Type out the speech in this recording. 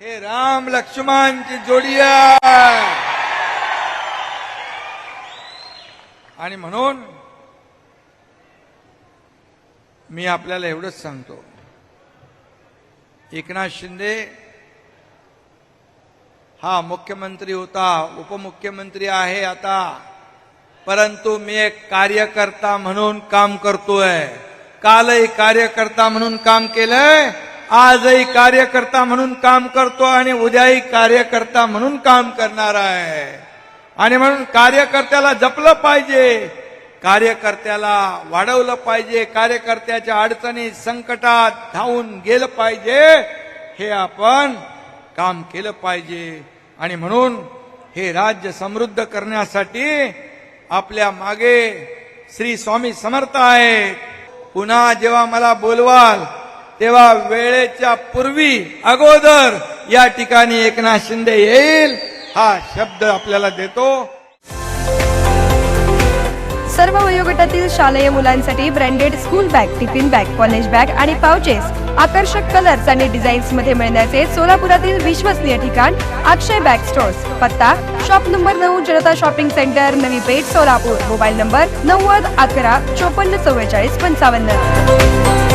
हे राम लक्ष्मणची जोडी आणि म्हणून मी आपल्याला एवढंच सांगतो. एकनाथ शिंदे हा मुख्यमंत्री होता उपमुख्यमंत्री आहे आता. परंतु मी एक कार्यकर्ता म्हणून काम करतोय. कालही कार्यकर्ता म्हणून काम केलंय. आजही कार्यकर्ता म्हणून काम करतो आणि उद्याही कार्यकर्ता म्हणून काम करणार आहे. आणि म्हणून कार्यकर्त्याला जपलं पाहिजे. कार्यकर्त्याला वाढवलं पाहिजे. कार्यकर्त्याच्या अडचणी संकटात धावून गेलं पाहिजे. हे आपण काम केलं पाहिजे. आणि म्हणून हे राज्य समृद्ध करण्यासाठी आपल्या मागे श्री स्वामी समर्थ आहेत. पुन्हा जेव्हा मला बोलवाल तेव्हा वेळेच्या पूर्वी अगोदर या ठिकाणी एकनाथ शिंदे येईल हा शब्द आपल्याला देतो. सर्व वयोगटातील शालेय मुलांसाठी branded school bag tiffin bag college bag आणि पाउचेस आकर्षक कलर्स आणि डिझाईन्समध्ये मिळण्याचे सोलापुरातील विश्वसनीय ठिकाण अक्षय बॅग स्टोर्स पत्ता शॉप नंबर नऊ Janata shopping centre Navi Peth Solapur. Mobile number नव्वद अकरा चोपन्न चव्वेचाळीस पंचावन्न.